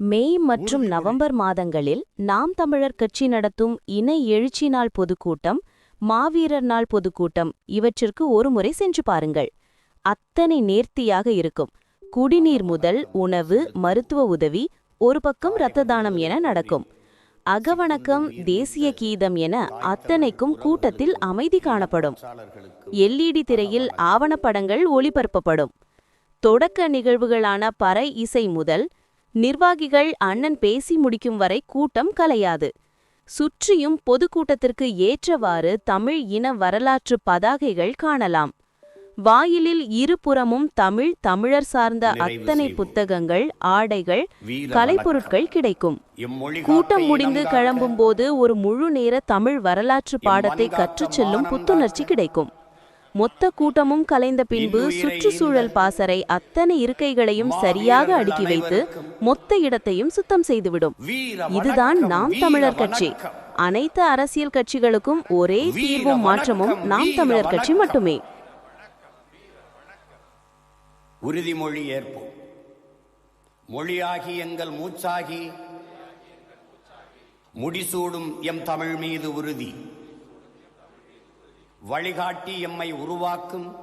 மே மற்றும் நவம்பர் மாதங்களில் நாம் தமிழர் கட்சி நடத்தும் இணை எழுச்சி நாள் பொதுக்கூட்டம் மாவீரர் நாள் பொதுக்கூட்டம் இவற்றிற்கு ஒருமுறை சென்று பாருங்கள். அத்தனை நேர்த்தியாக இருக்கும். குடிநீர் முதல் உணவு மருத்துவ உதவி ஒரு பக்கம் இரத்த தானம் என நடக்கும். அகவணக்கம் தேசிய கீதம் என அத்தனைக்கும் கூட்டத்தில் அமைதி காணப்படும். எல்இடி திரையில் ஆவணப்படங்கள் ஒளிபரப்பப்படும். தொடக்க நிகழ்வுகளான பறை இசை முதல் நிர்வாகிகள் அண்ணன் பேசி முடிக்கும் வரை கூட்டம் கலையாது. சுற்றியும் பொதுக்கூட்டத்திற்கு ஏற்றவாறு தமிழ் இன வரலாற்று பதாகைகள் காணலாம். வாயிலில் இருபுறமும் தமிழ் தமிழர் சார்ந்த அத்தனை புத்தகங்கள் ஆடைகள் கலைப்பொருட்கள் கிடைக்கும். கூட்டம் முடிந்து கிளம்பும்போது ஒரு முழு நேர தமிழ் வரலாற்று பாடத்தை கற்றுச் செல்லும் புத்துணர்ச்சி கிடைக்கும். மொத்த கூட்டமும் கலைந்த பின்பு சுற்றுச்சூழல் பாசறை அத்தனை இருக்கைகளையும் சரியாக அடுக்கி வைத்து மொத்த இடத்தையும் சுத்தம் செய்துவிடும். இதுதான் நாம் தமிழர் கட்சி. அனைத்து அரசியல் கட்சிகளுக்கும் ஒரே தீர்வும் மாற்றமும் நாம் தமிழர் கட்சி மட்டுமே. உறுதிமொழி ஏற்போம். மொழியாகி எங்கள் மூச்சாகி முடிசூடும் எம் தமிழ் மீது உறுதி. வழிகாட்டி எம்மை உருவாக்கும்.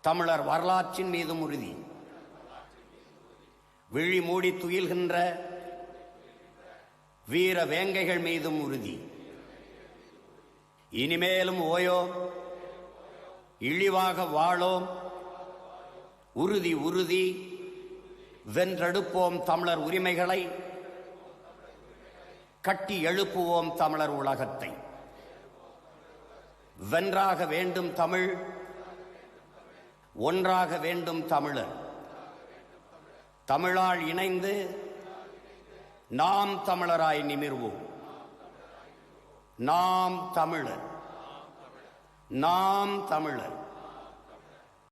தமிழர் வரலாற்றின் மீதும் உறுதி. விழி மூடி துயில்கின்ற வீர வேங்கைகள் மீதும் உறுதி. இனிமேலும் ஓயோம் இழிவாக வாழோம் உறுதி உறுதி வென்றெடுப்போம் தமிழர் உரிமைகளை. கட்டி எழுப்புவோம் தமிழர் உலகத்தை. வென்றாக வேண்டும் தமிழ் ஒன்றாக வேண்டும் தமிழர். தமிழால் இணைந்து நாம் தமிழராய் நிமிர்வோம். நாம் தமிழர். நாம் தமிழர்.